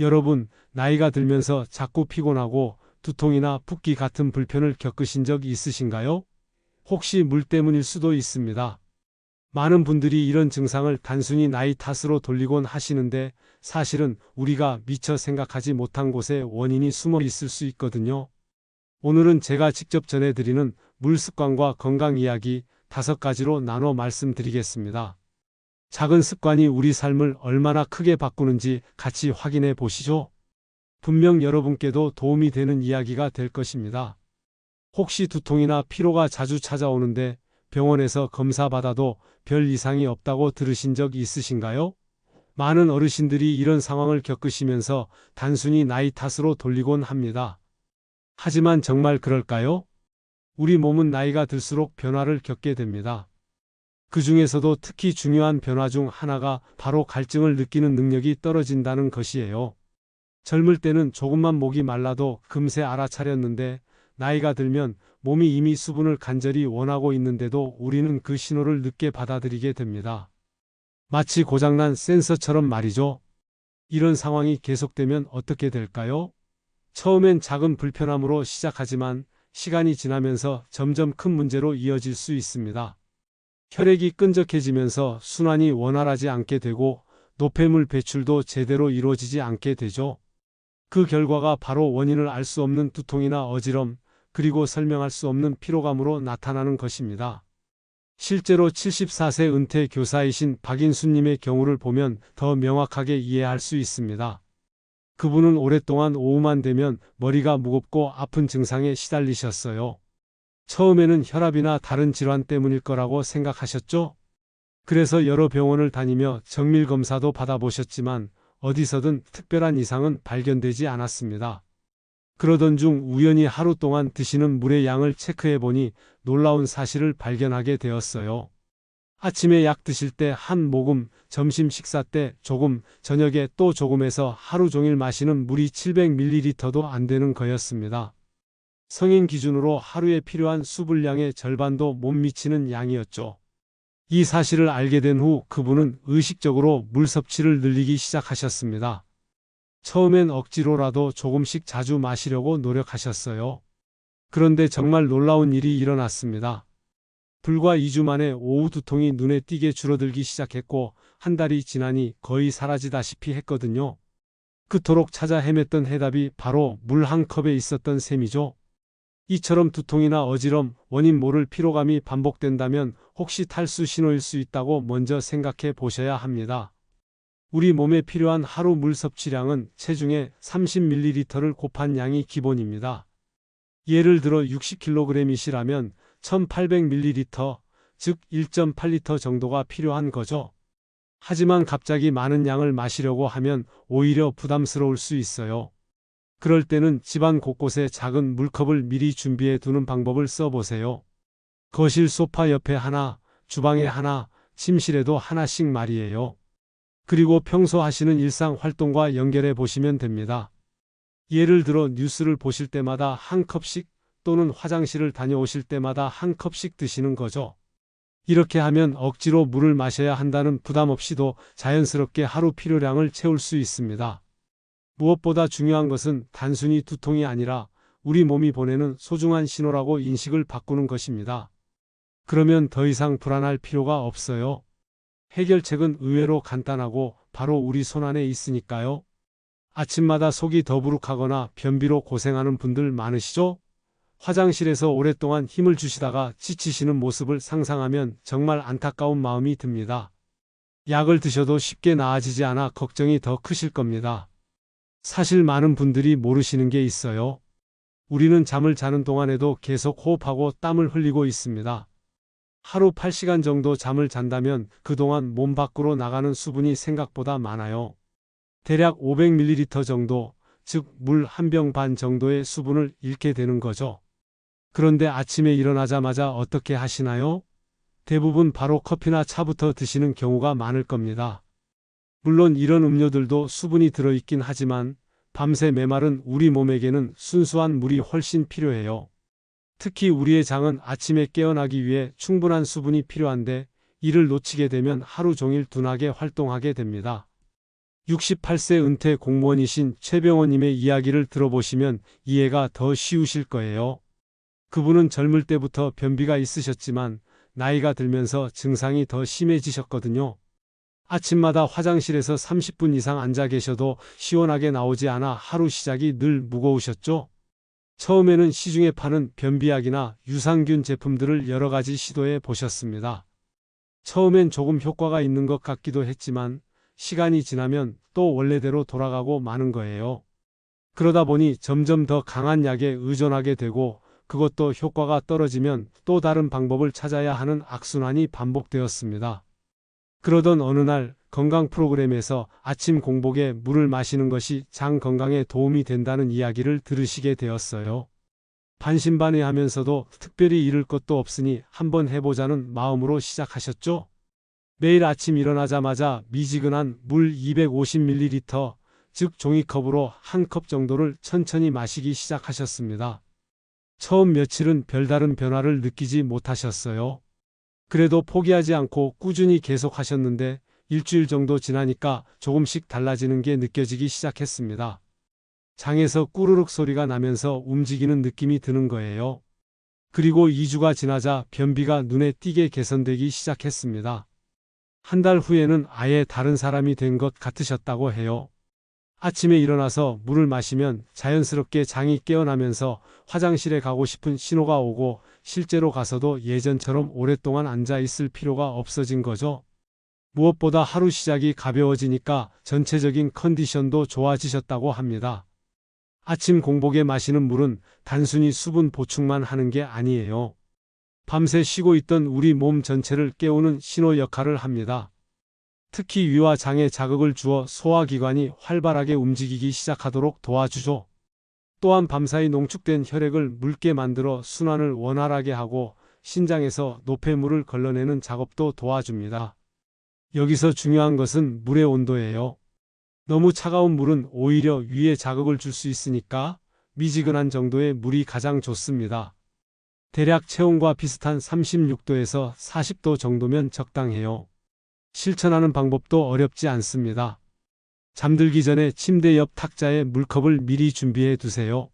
여러분, 나이가 들면서 자꾸 피곤하고 두통이나 붓기 같은 불편을 겪으신 적 있으신가요? 혹시 물 때문일 수도 있습니다. 많은 분들이 이런 증상을 단순히 나이 탓으로 돌리곤 하시는데 사실은 우리가 미처 생각하지 못한 곳에 원인이 숨어 있을 수 있거든요. 오늘은 제가 직접 전해드리는 물 습관과 건강 이야기 다섯 가지로 나눠 말씀드리겠습니다. 작은 습관이 우리 삶을 얼마나 크게 바꾸는지 같이 확인해 보시죠. 분명 여러분께도 도움이 되는 이야기가 될 것입니다. 혹시 두통이나 피로가 자주 찾아오는데 병원에서 검사받아도 별 이상이 없다고 들으신 적 있으신가요? 많은 어르신들이 이런 상황을 겪으시면서 단순히 나이 탓으로 돌리곤 합니다. 하지만 정말 그럴까요? 우리 몸은 나이가 들수록 변화를 겪게 됩니다. 그 중에서도 특히 중요한 변화 중 하나가 바로 갈증을 느끼는 능력이 떨어진다는 것이에요. 젊을 때는 조금만 목이 말라도 금세 알아차렸는데 나이가 들면 몸이 이미 수분을 간절히 원하고 있는데도 우리는 그 신호를 늦게 받아들이게 됩니다. 마치 고장난 센서처럼 말이죠. 이런 상황이 계속되면 어떻게 될까요? 처음엔 작은 불편함으로 시작하지만 시간이 지나면서 점점 큰 문제로 이어질 수 있습니다. 혈액이 끈적해지면서 순환이 원활하지 않게 되고 노폐물 배출도 제대로 이루어지지 않게 되죠. 그 결과가 바로 원인을 알 수 없는 두통이나 어지럼, 그리고 설명할 수 없는 피로감으로 나타나는 것입니다. 실제로 74세 은퇴 교사이신 박인수님의 경우를 보면 더 명확하게 이해할 수 있습니다. 그분은 오랫동안 오후만 되면 머리가 무겁고 아픈 증상에 시달리셨어요. 처음에는 혈압이나 다른 질환 때문일 거라고 생각하셨죠? 그래서 여러 병원을 다니며 정밀 검사도 받아보셨지만 어디서든 특별한 이상은 발견되지 않았습니다. 그러던 중 우연히 하루 동안 드시는 물의 양을 체크해 보니 놀라운 사실을 발견하게 되었어요. 아침에 약 드실 때 한 모금, 점심 식사 때 조금, 저녁에 또 조금해서 하루 종일 마시는 물이 700ml도 안 되는 거였습니다. 성인 기준으로 하루에 필요한 수분량의 절반도 못 미치는 양이었죠. 이 사실을 알게 된 후 그분은 의식적으로 물 섭취를 늘리기 시작하셨습니다. 처음엔 억지로라도 조금씩 자주 마시려고 노력하셨어요. 그런데 정말 놀라운 일이 일어났습니다. 불과 2주 만에 오후 두통이 눈에 띄게 줄어들기 시작했고 한 달이 지나니 거의 사라지다시피 했거든요. 그토록 찾아 헤맸던 해답이 바로 물 한 컵에 있었던 셈이죠. 이처럼 두통이나 어지럼, 원인 모를 피로감이 반복된다면 혹시 탈수 신호일 수 있다고 먼저 생각해 보셔야 합니다. 우리 몸에 필요한 하루 물 섭취량은 체중의 30ml를 곱한 양이 기본입니다. 예를 들어 60kg이시라면 1800ml, 즉 1.8L 정도가 필요한 거죠. 하지만 갑자기 많은 양을 마시려고 하면 오히려 부담스러울 수 있어요. 그럴 때는 집안 곳곳에 작은 물컵을 미리 준비해 두는 방법을 써보세요. 거실 소파 옆에 하나, 주방에 하나, 침실에도 하나씩 말이에요. 그리고 평소 하시는 일상 활동과 연결해 보시면 됩니다. 예를 들어 뉴스를 보실 때마다 한 컵씩 또는 화장실을 다녀오실 때마다 한 컵씩 드시는 거죠. 이렇게 하면 억지로 물을 마셔야 한다는 부담 없이도 자연스럽게 하루 필요량을 채울 수 있습니다. 무엇보다 중요한 것은 단순히 두통이 아니라 우리 몸이 보내는 소중한 신호라고 인식을 바꾸는 것입니다. 그러면 더 이상 불안할 필요가 없어요. 해결책은 의외로 간단하고 바로 우리 손안에 있으니까요. 아침마다 속이 더부룩하거나 변비로 고생하는 분들 많으시죠? 화장실에서 오랫동안 힘을 주시다가 지치시는 모습을 상상하면 정말 안타까운 마음이 듭니다. 약을 드셔도 쉽게 나아지지 않아 걱정이 더 크실 겁니다. 사실 많은 분들이 모르시는 게 있어요. 우리는 잠을 자는 동안에도 계속 호흡하고 땀을 흘리고 있습니다. 하루 8시간 정도 잠을 잔다면 그동안 몸 밖으로 나가는 수분이 생각보다 많아요. 대략 500ml 정도, 즉 물 한 병 반 정도의 수분을 잃게 되는 거죠. 그런데 아침에 일어나자마자 어떻게 하시나요? 대부분 바로 커피나 차부터 드시는 경우가 많을 겁니다. 물론 이런 음료들도 수분이 들어있긴 하지만 밤새 메마른 우리 몸에게는 순수한 물이 훨씬 필요해요. 특히 우리의 장은 아침에 깨어나기 위해 충분한 수분이 필요한데 이를 놓치게 되면 하루 종일 둔하게 활동하게 됩니다. 68세 은퇴 공무원이신 최병호님의 이야기를 들어보시면 이해가 더 쉬우실 거예요. 그분은 젊을 때부터 변비가 있으셨지만 나이가 들면서 증상이 더 심해지셨거든요. 아침마다 화장실에서 30분 이상 앉아 계셔도 시원하게 나오지 않아 하루 시작이 늘 무거우셨죠? 처음에는 시중에 파는 변비약이나 유산균 제품들을 여러 가지 시도해 보셨습니다. 처음엔 조금 효과가 있는 것 같기도 했지만 시간이 지나면 또 원래대로 돌아가고 마는 거예요. 그러다 보니 점점 더 강한 약에 의존하게 되고 그것도 효과가 떨어지면 또 다른 방법을 찾아야 하는 악순환이 반복되었습니다. 그러던 어느 날 건강 프로그램에서 아침 공복에 물을 마시는 것이 장 건강에 도움이 된다는 이야기를 들으시게 되었어요. 반신반의하면서도 특별히 잃을 것도 없으니 한번 해보자는 마음으로 시작하셨죠? 매일 아침 일어나자마자 미지근한 물 250ml, 즉 종이컵으로 한 컵 정도를 천천히 마시기 시작하셨습니다. 처음 며칠은 별다른 변화를 느끼지 못하셨어요. 그래도 포기하지 않고 꾸준히 계속 하셨는데 일주일 정도 지나니까 조금씩 달라지는 게 느껴지기 시작했습니다. 장에서 꾸르륵 소리가 나면서 움직이는 느낌이 드는 거예요. 그리고 2주가 지나자 변비가 눈에 띄게 개선되기 시작했습니다. 한 달 후에는 아예 다른 사람이 된 것 같으셨다고 해요. 아침에 일어나서 물을 마시면 자연스럽게 장이 깨어나면서 화장실에 가고 싶은 신호가 오고 실제로 가서도 예전처럼 오랫동안 앉아 있을 필요가 없어진 거죠. 무엇보다 하루 시작이 가벼워지니까 전체적인 컨디션도 좋아지셨다고 합니다. 아침 공복에 마시는 물은 단순히 수분 보충만 하는 게 아니에요. 밤새 쉬고 있던 우리 몸 전체를 깨우는 신호 역할을 합니다. 특히 위와 장에 자극을 주어 소화기관이 활발하게 움직이기 시작하도록 도와주죠. 또한 밤사이 농축된 혈액을 묽게 만들어 순환을 원활하게 하고 신장에서 노폐물을 걸러내는 작업도 도와줍니다. 여기서 중요한 것은 물의 온도예요. 너무 차가운 물은 오히려 위에 자극을 줄 수 있으니까 미지근한 정도의 물이 가장 좋습니다. 대략 체온과 비슷한 36도에서 40도 정도면 적당해요. 실천하는 방법도 어렵지 않습니다. 잠들기 전에 침대 옆 탁자에 물컵을 미리 준비해 두세요.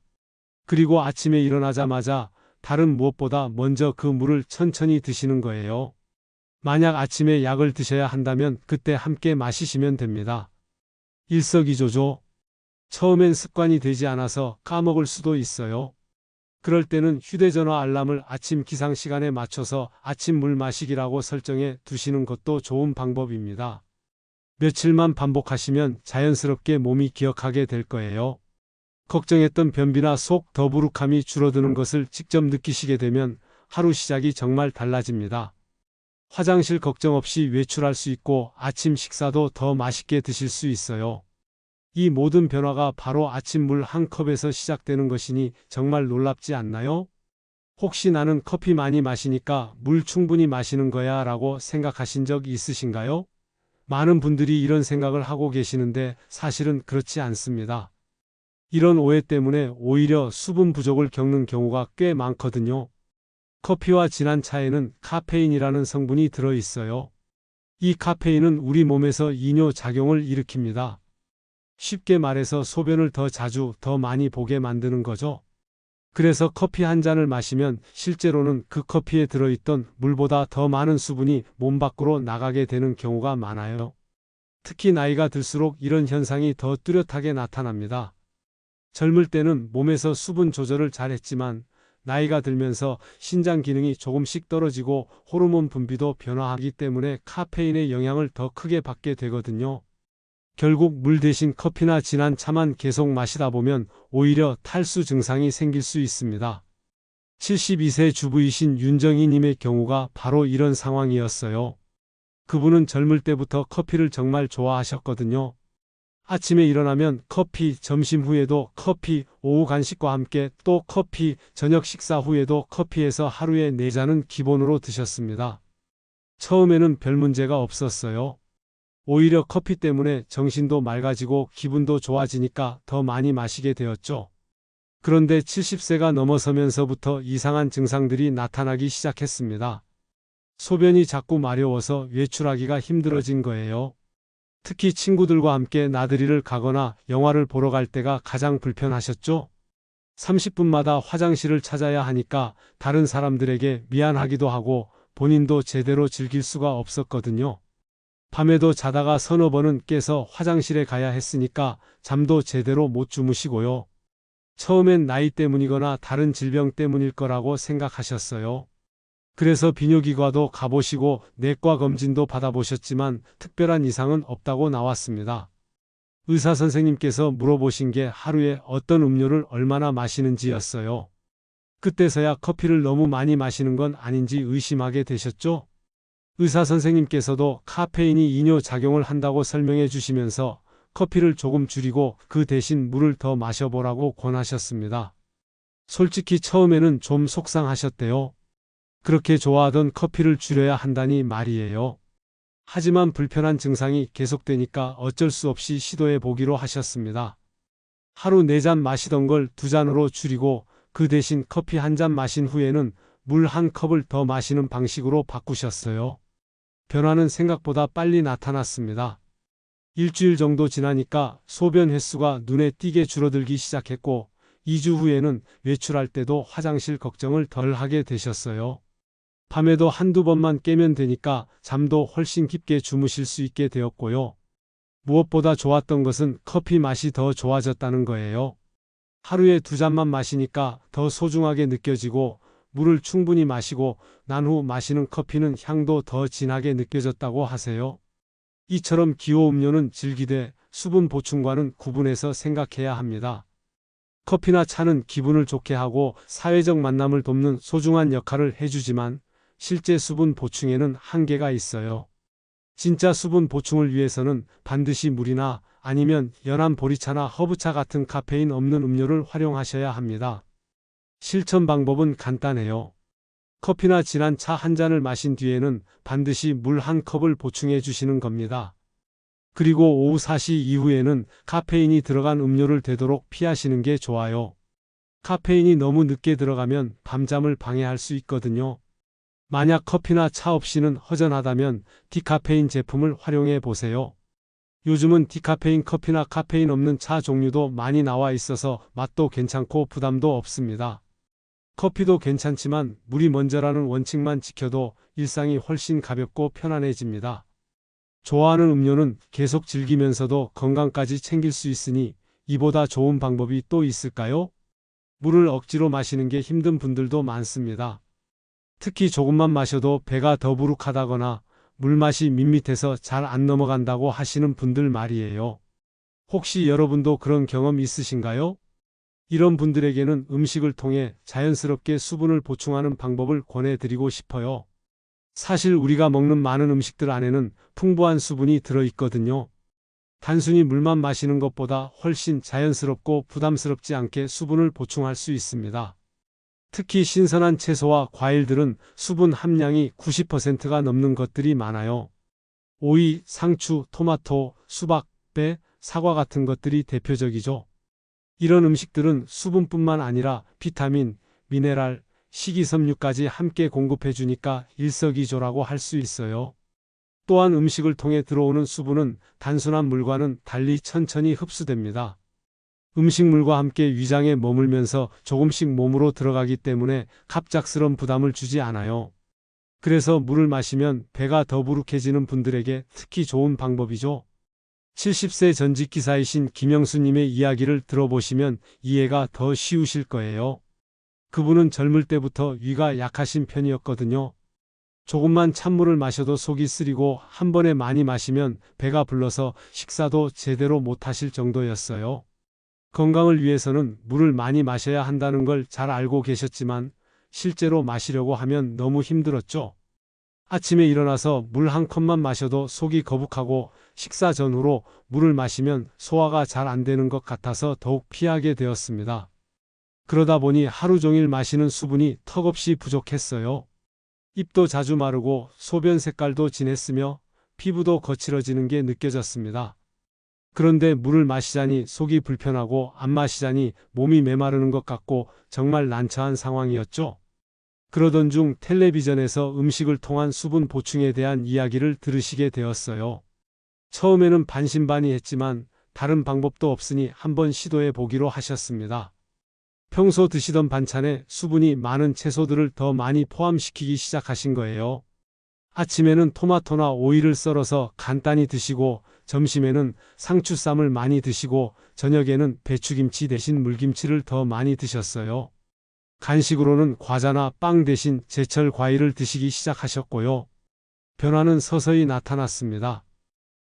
그리고 아침에 일어나자마자 다른 무엇보다 먼저 그 물을 천천히 드시는 거예요. 만약 아침에 약을 드셔야 한다면 그때 함께 마시시면 됩니다. 일석이조죠. 처음엔 습관이 되지 않아서 까먹을 수도 있어요. 그럴 때는 휴대전화 알람을 아침 기상 시간에 맞춰서 아침 물 마시기라고 설정해 두시는 것도 좋은 방법입니다. 며칠만 반복하시면 자연스럽게 몸이 기억하게 될 거예요. 걱정했던 변비나 속 더부룩함이 줄어드는 것을 직접 느끼시게 되면 하루 시작이 정말 달라집니다. 화장실 걱정 없이 외출할 수 있고 아침 식사도 더 맛있게 드실 수 있어요. 이 모든 변화가 바로 아침 물 한 컵에서 시작되는 것이니 정말 놀랍지 않나요? 혹시 나는 커피 많이 마시니까 물 충분히 마시는 거야 라고 생각하신 적 있으신가요? 많은 분들이 이런 생각을 하고 계시는데 사실은 그렇지 않습니다. 이런 오해 때문에 오히려 수분 부족을 겪는 경우가 꽤 많거든요. 커피와 진한 차에는 카페인이라는 성분이 들어 있어요. 이 카페인은 우리 몸에서 이뇨 작용을 일으킵니다. 쉽게 말해서 소변을 더 자주, 더 많이 보게 만드는 거죠. 그래서 커피 한 잔을 마시면 실제로는 그 커피에 들어있던 물보다 더 많은 수분이 몸 밖으로 나가게 되는 경우가 많아요. 특히 나이가 들수록 이런 현상이 더 뚜렷하게 나타납니다. 젊을 때는 몸에서 수분 조절을 잘 했지만 나이가 들면서 신장 기능이 조금씩 떨어지고 호르몬 분비도 변화하기 때문에 카페인의 영향을 더 크게 받게 되거든요. 결국 물 대신 커피나 진한 차만 계속 마시다 보면 오히려 탈수 증상이 생길 수 있습니다. 72세 주부이신 윤정희님의 경우가 바로 이런 상황이었어요. 그분은 젊을 때부터 커피를 정말 좋아하셨거든요. 아침에 일어나면 커피, 점심 후에도 커피, 오후 간식과 함께 또 커피, 저녁 식사 후에도 커피에서 하루에 4잔은 기본으로 드셨습니다. 처음에는 별 문제가 없었어요. 오히려 커피 때문에 정신도 맑아지고 기분도 좋아지니까 더 많이 마시게 되었죠. 그런데 70세가 넘어서면서부터 이상한 증상들이 나타나기 시작했습니다. 소변이 자꾸 마려워서 외출하기가 힘들어진 거예요. 특히 친구들과 함께 나들이를 가거나 영화를 보러 갈 때가 가장 불편하셨죠? 30분마다 화장실을 찾아야 하니까 다른 사람들에게 미안하기도 하고 본인도 제대로 즐길 수가 없었거든요. 밤에도 자다가 서너 번은 깨서 화장실에 가야 했으니까 잠도 제대로 못 주무시고요. 처음엔 나이 때문이거나 다른 질병 때문일 거라고 생각하셨어요. 그래서 비뇨기과도 가보시고 내과 검진도 받아보셨지만 특별한 이상은 없다고 나왔습니다. 의사 선생님께서 물어보신 게 하루에 어떤 음료를 얼마나 마시는지였어요. 그때서야 커피를 너무 많이 마시는 건 아닌지 의심하게 되셨죠? 의사 선생님께서도 카페인이 이뇨 작용을 한다고 설명해 주시면서 커피를 조금 줄이고 그 대신 물을 더 마셔보라고 권하셨습니다. 솔직히 처음에는 좀 속상하셨대요. 그렇게 좋아하던 커피를 줄여야 한다니 말이에요. 하지만 불편한 증상이 계속되니까 어쩔 수 없이 시도해 보기로 하셨습니다. 하루 4잔 마시던 걸 2잔으로 줄이고 그 대신 커피 한 잔 마신 후에는 물 한 컵을 더 마시는 방식으로 바꾸셨어요. 변화는 생각보다 빨리 나타났습니다. 일주일 정도 지나니까 소변 횟수가 눈에 띄게 줄어들기 시작했고 2주 후에는 외출할 때도 화장실 걱정을 덜 하게 되셨어요. 밤에도 한두 번만 깨면 되니까 잠도 훨씬 깊게 주무실 수 있게 되었고요. 무엇보다 좋았던 것은 커피 맛이 더 좋아졌다는 거예요. 하루에 두 잔만 마시니까 더 소중하게 느껴지고 물을 충분히 마시고 난 후 마시는 커피는 향도 더 진하게 느껴졌다고 하세요. 이처럼 기호 음료는 즐기되 수분 보충과는 구분해서 생각해야 합니다. 커피나 차는 기분을 좋게 하고 사회적 만남을 돕는 소중한 역할을 해주지만 실제 수분 보충에는 한계가 있어요. 진짜 수분 보충을 위해서는 반드시 물이나 아니면 연한 보리차나 허브차 같은 카페인 없는 음료를 활용하셔야 합니다. 실천 방법은 간단해요. 커피나 진한 차 한 잔을 마신 뒤에는 반드시 물 한 컵을 보충해 주시는 겁니다. 그리고 오후 4시 이후에는 카페인이 들어간 음료를 되도록 피하시는 게 좋아요. 카페인이 너무 늦게 들어가면 밤잠을 방해할 수 있거든요. 만약 커피나 차 없이는 허전하다면 디카페인 제품을 활용해 보세요. 요즘은 디카페인 커피나 카페인 없는 차 종류도 많이 나와 있어서 맛도 괜찮고 부담도 없습니다. 커피도 괜찮지만 물이 먼저라는 원칙만 지켜도 일상이 훨씬 가볍고 편안해집니다. 좋아하는 음료는 계속 즐기면서도 건강까지 챙길 수 있으니 이보다 좋은 방법이 또 있을까요? 물을 억지로 마시는 게 힘든 분들도 많습니다. 특히 조금만 마셔도 배가 더부룩하다거나 물맛이 밋밋해서 잘 안 넘어간다고 하시는 분들 말이에요. 혹시 여러분도 그런 경험 있으신가요? 이런 분들에게는 음식을 통해 자연스럽게 수분을 보충하는 방법을 권해드리고 싶어요. 사실 우리가 먹는 많은 음식들 안에는 풍부한 수분이 들어있거든요. 단순히 물만 마시는 것보다 훨씬 자연스럽고 부담스럽지 않게 수분을 보충할 수 있습니다. 특히 신선한 채소와 과일들은 수분 함량이 90%가 넘는 것들이 많아요. 오이, 상추, 토마토, 수박, 배, 사과 같은 것들이 대표적이죠. 이런 음식들은 수분뿐만 아니라 비타민, 미네랄, 식이섬유까지 함께 공급해 주니까 일석이조라고 할 수 있어요. 또한 음식을 통해 들어오는 수분은 단순한 물과는 달리 천천히 흡수됩니다. 음식물과 함께 위장에 머물면서 조금씩 몸으로 들어가기 때문에 갑작스런 부담을 주지 않아요. 그래서 물을 마시면 배가 더부룩해지는 분들에게 특히 좋은 방법이죠. 70세 전직 기사이신 김영수님의 이야기를 들어보시면 이해가 더 쉬우실 거예요. 그분은 젊을 때부터 위가 약하신 편이었거든요. 조금만 찬물을 마셔도 속이 쓰리고 한 번에 많이 마시면 배가 불러서 식사도 제대로 못하실 정도였어요. 건강을 위해서는 물을 많이 마셔야 한다는 걸 잘 알고 계셨지만 실제로 마시려고 하면 너무 힘들었죠. 아침에 일어나서 물 한 컵만 마셔도 속이 거북하고 식사 전후로 물을 마시면 소화가 잘 안 되는 것 같아서 더욱 피하게 되었습니다. 그러다 보니 하루 종일 마시는 수분이 턱없이 부족했어요. 입도 자주 마르고 소변 색깔도 진했으며 피부도 거칠어지는 게 느껴졌습니다. 그런데 물을 마시자니 속이 불편하고 안 마시자니 몸이 메마르는 것 같고 정말 난처한 상황이었죠. 그러던 중 텔레비전에서 음식을 통한 수분 보충에 대한 이야기를 들으시게 되었어요. 처음에는 반신반의했지만 다른 방법도 없으니 한번 시도해 보기로 하셨습니다. 평소 드시던 반찬에 수분이 많은 채소들을 더 많이 포함시키기 시작하신 거예요. 아침에는 토마토나 오이를 썰어서 간단히 드시고 점심에는 상추쌈을 많이 드시고 저녁에는 배추김치 대신 물김치를 더 많이 드셨어요. 간식으로는 과자나 빵 대신 제철 과일을 드시기 시작하셨고요. 변화는 서서히 나타났습니다.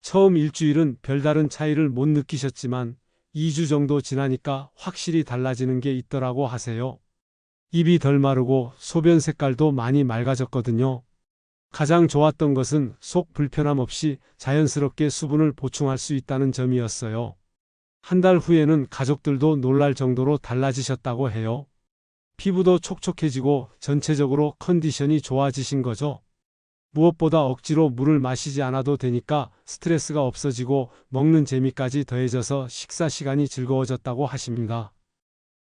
처음 일주일은 별다른 차이를 못 느끼셨지만 2주 정도 지나니까 확실히 달라지는 게 있더라고 하세요. 입이 덜 마르고 소변 색깔도 많이 맑아졌거든요. 가장 좋았던 것은 속 불편함 없이 자연스럽게 수분을 보충할 수 있다는 점이었어요. 한 달 후에는 가족들도 놀랄 정도로 달라지셨다고 해요. 피부도 촉촉해지고 전체적으로 컨디션이 좋아지신 거죠. 무엇보다 억지로 물을 마시지 않아도 되니까 스트레스가 없어지고 먹는 재미까지 더해져서 식사 시간이 즐거워졌다고 하십니다.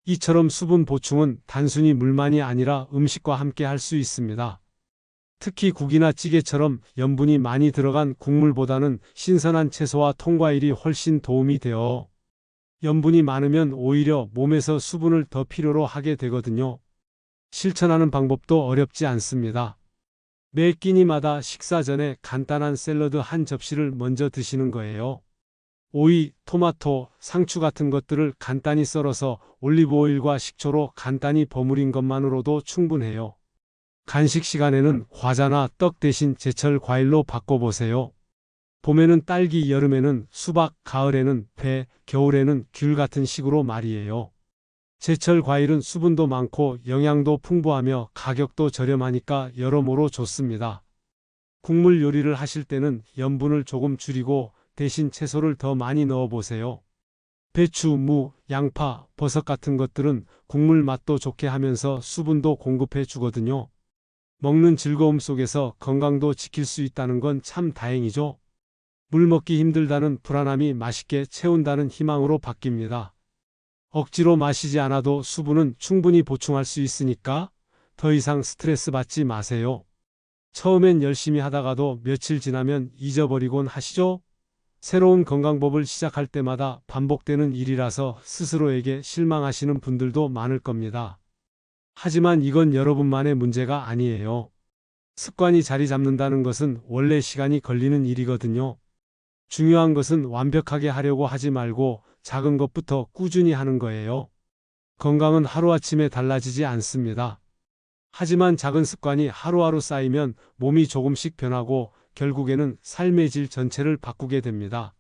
이처럼 수분 보충은 단순히 물만이 아니라 음식과 함께 할 수 있습니다. 특히 국이나 찌개처럼 염분이 많이 들어간 국물보다는 신선한 채소와 통과일이 훨씬 도움이 되어 염분이 많으면 오히려 몸에서 수분을 더 필요로 하게 되거든요. 실천하는 방법도 어렵지 않습니다. 매 끼니마다 식사 전에 간단한 샐러드 한 접시를 먼저 드시는 거예요. 오이, 토마토, 상추 같은 것들을 간단히 썰어서 올리브 오일과 식초로 간단히 버무린 것만으로도 충분해요. 간식 시간에는 과자나 떡 대신 제철 과일로 바꿔보세요. 봄에는 딸기, 여름에는 수박, 가을에는 배, 겨울에는 귤 같은 식으로 말이에요. 제철 과일은 수분도 많고 영양도 풍부하며 가격도 저렴하니까 여러모로 좋습니다. 국물 요리를 하실 때는 염분을 조금 줄이고 대신 채소를 더 많이 넣어 보세요. 배추, 무, 양파, 버섯 같은 것들은 국물 맛도 좋게 하면서 수분도 공급해 주거든요. 먹는 즐거움 속에서 건강도 지킬 수 있다는 건 참 다행이죠. 물 먹기 힘들다는 불안함이 맛있게 채운다는 희망으로 바뀝니다. 억지로 마시지 않아도 수분은 충분히 보충할 수 있으니까 더 이상 스트레스 받지 마세요. 처음엔 열심히 하다가도 며칠 지나면 잊어버리곤 하시죠? 새로운 건강법을 시작할 때마다 반복되는 일이라서 스스로에게 실망하시는 분들도 많을 겁니다. 하지만 이건 여러분만의 문제가 아니에요. 습관이 자리 잡는다는 것은 원래 시간이 걸리는 일이거든요. 중요한 것은 완벽하게 하려고 하지 말고 작은 것부터 꾸준히 하는 거예요. 건강은 하루아침에 달라지지 않습니다. 하지만 작은 습관이 하루하루 쌓이면 몸이 조금씩 변하고 결국에는 삶의 질 전체를 바꾸게 됩니다.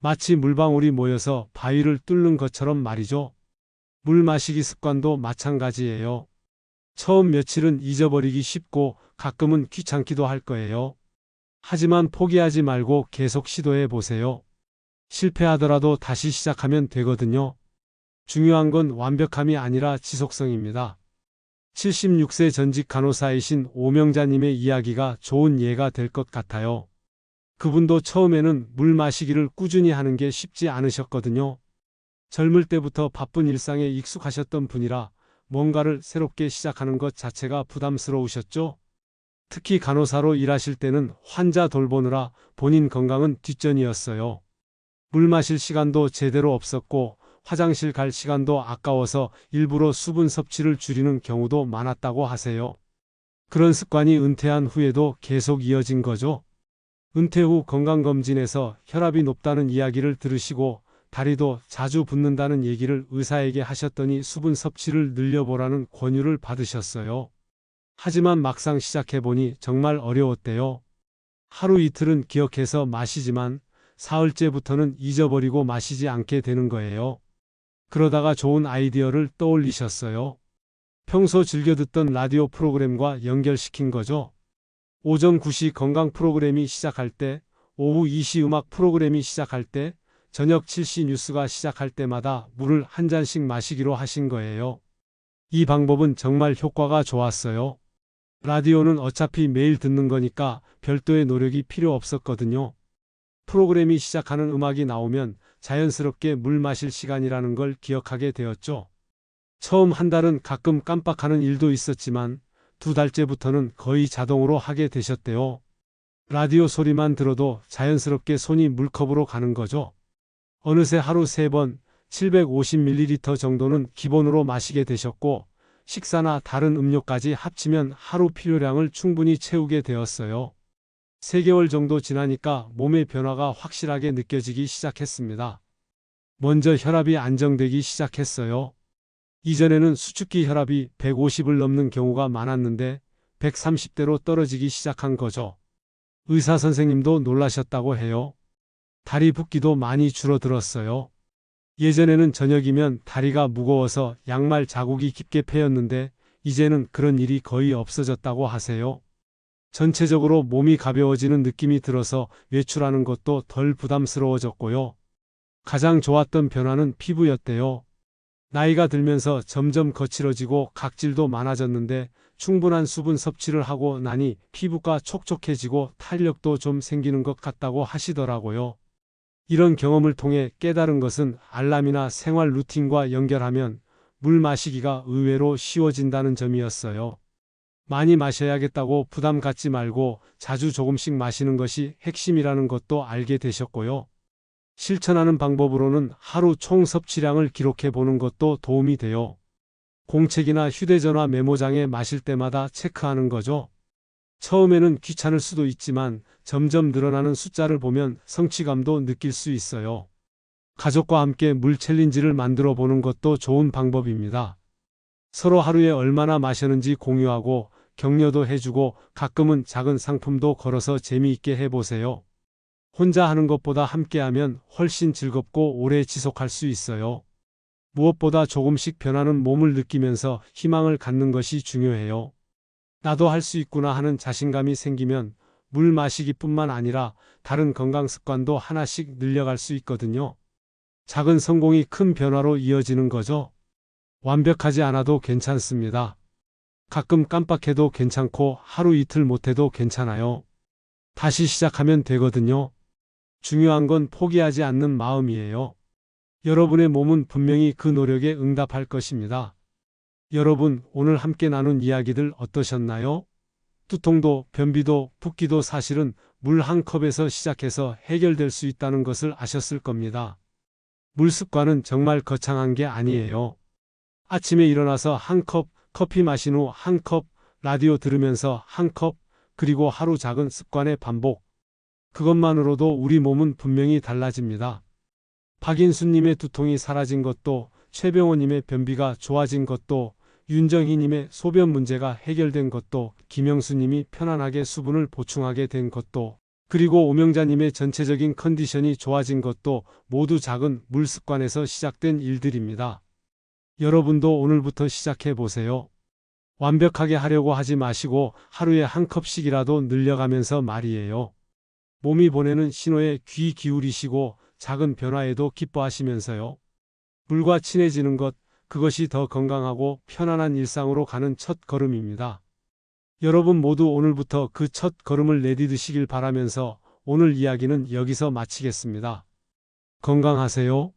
마치 물방울이 모여서 바위를 뚫는 것처럼 말이죠. 물 마시기 습관도 마찬가지예요. 처음 며칠은 잊어버리기 쉽고 가끔은 귀찮기도 할 거예요. 하지만 포기하지 말고 계속 시도해 보세요. 실패하더라도 다시 시작하면 되거든요. 중요한 건 완벽함이 아니라 지속성입니다. 76세 전직 간호사이신 오명자님의 이야기가 좋은 예가 될 것 같아요. 그분도 처음에는 물 마시기를 꾸준히 하는 게 쉽지 않으셨거든요. 젊을 때부터 바쁜 일상에 익숙하셨던 분이라 뭔가를 새롭게 시작하는 것 자체가 부담스러우셨죠? 특히 간호사로 일하실 때는 환자 돌보느라 본인 건강은 뒷전이었어요. 물 마실 시간도 제대로 없었고 화장실 갈 시간도 아까워서 일부러 수분 섭취를 줄이는 경우도 많았다고 하세요. 그런 습관이 은퇴한 후에도 계속 이어진 거죠. 은퇴 후 건강검진에서 혈압이 높다는 이야기를 들으시고 다리도 자주 붓는다는 얘기를 의사에게 하셨더니 수분 섭취를 늘려보라는 권유를 받으셨어요. 하지만 막상 시작해보니 정말 어려웠대요. 하루 이틀은 기억해서 마시지만 사흘째부터는 잊어버리고 마시지 않게 되는 거예요. 그러다가 좋은 아이디어를 떠올리셨어요. 평소 즐겨 듣던 라디오 프로그램과 연결시킨 거죠. 오전 9시 건강 프로그램이 시작할 때, 오후 2시 음악 프로그램이 시작할 때, 저녁 7시 뉴스가 시작할 때마다 물을 한 잔씩 마시기로 하신 거예요. 이 방법은 정말 효과가 좋았어요. 라디오는 어차피 매일 듣는 거니까 별도의 노력이 필요 없었거든요. 프로그램이 시작하는 음악이 나오면 자연스럽게 물 마실 시간이라는 걸 기억하게 되었죠. 처음 한 달은 가끔 깜빡하는 일도 있었지만 두 달째부터는 거의 자동으로 하게 되셨대요. 라디오 소리만 들어도 자연스럽게 손이 물컵으로 가는 거죠. 어느새 하루 3번 750ml 정도는 기본으로 마시게 되셨고 식사나 다른 음료까지 합치면 하루 필요량을 충분히 채우게 되었어요. 3개월 정도 지나니까 몸의 변화가 확실하게 느껴지기 시작했습니다. 먼저 혈압이 안정되기 시작했어요. 이전에는 수축기 혈압이 150을 넘는 경우가 많았는데 130대로 떨어지기 시작한 거죠. 의사 선생님도 놀라셨다고 해요. 다리 붓기도 많이 줄어들었어요. 예전에는 저녁이면 다리가 무거워서 양말 자국이 깊게 패였는데 이제는 그런 일이 거의 없어졌다고 하세요. 전체적으로 몸이 가벼워지는 느낌이 들어서 외출하는 것도 덜 부담스러워졌고요. 가장 좋았던 변화는 피부였대요. 나이가 들면서 점점 거칠어지고 각질도 많아졌는데 충분한 수분 섭취를 하고 나니 피부가 촉촉해지고 탄력도 좀 생기는 것 같다고 하시더라고요. 이런 경험을 통해 깨달은 것은 알람이나 생활 루틴과 연결하면 물 마시기가 의외로 쉬워진다는 점이었어요. 많이 마셔야겠다고 부담 갖지 말고 자주 조금씩 마시는 것이 핵심이라는 것도 알게 되셨고요. 실천하는 방법으로는 하루 총 섭취량을 기록해 보는 것도 도움이 돼요. 공책이나 휴대전화 메모장에 마실 때마다 체크하는 거죠. 처음에는 귀찮을 수도 있지만 점점 늘어나는 숫자를 보면 성취감도 느낄 수 있어요. 가족과 함께 물 챌린지를 만들어 보는 것도 좋은 방법입니다. 서로 하루에 얼마나 마셨는지 공유하고 격려도 해주고 가끔은 작은 상품도 걸어서 재미있게 해보세요. 혼자 하는 것보다 함께하면 훨씬 즐겁고 오래 지속할 수 있어요. 무엇보다 조금씩 변하는 몸을 느끼면서 희망을 갖는 것이 중요해요. 나도 할 수 있구나 하는 자신감이 생기면 물 마시기뿐만 아니라 다른 건강 습관도 하나씩 늘려갈 수 있거든요. 작은 성공이 큰 변화로 이어지는 거죠. 완벽하지 않아도 괜찮습니다. 가끔 깜빡해도 괜찮고 하루 이틀 못해도 괜찮아요. 다시 시작하면 되거든요. 중요한 건 포기하지 않는 마음이에요. 여러분의 몸은 분명히 그 노력에 응답할 것입니다. 여러분, 오늘 함께 나눈 이야기들 어떠셨나요? 두통도, 변비도, 붓기도 사실은 물 한 컵에서 시작해서 해결될 수 있다는 것을 아셨을 겁니다. 물 습관은 정말 거창한 게 아니에요. 아침에 일어나서 한 컵, 커피 마신 후 한 컵, 라디오 들으면서 한 컵, 그리고 하루 작은 습관의 반복. 그것만으로도 우리 몸은 분명히 달라집니다. 박인수님의 두통이 사라진 것도, 최병호님의 변비가 좋아진 것도, 윤정희님의 소변 문제가 해결된 것도, 김영수님이 편안하게 수분을 보충하게 된 것도, 그리고 오명자님의 전체적인 컨디션이 좋아진 것도 모두 작은 물 습관에서 시작된 일들입니다. 여러분도 오늘부터 시작해 보세요. 완벽하게 하려고 하지 마시고 하루에 한 컵씩이라도 늘려가면서 말이에요. 몸이 보내는 신호에 귀 기울이시고 작은 변화에도 기뻐하시면서요. 물과 친해지는 것, 그것이 더 건강하고 편안한 일상으로 가는 첫 걸음입니다. 여러분 모두 오늘부터 그 첫 걸음을 내디드시길 바라면서 오늘 이야기는 여기서 마치겠습니다. 건강하세요.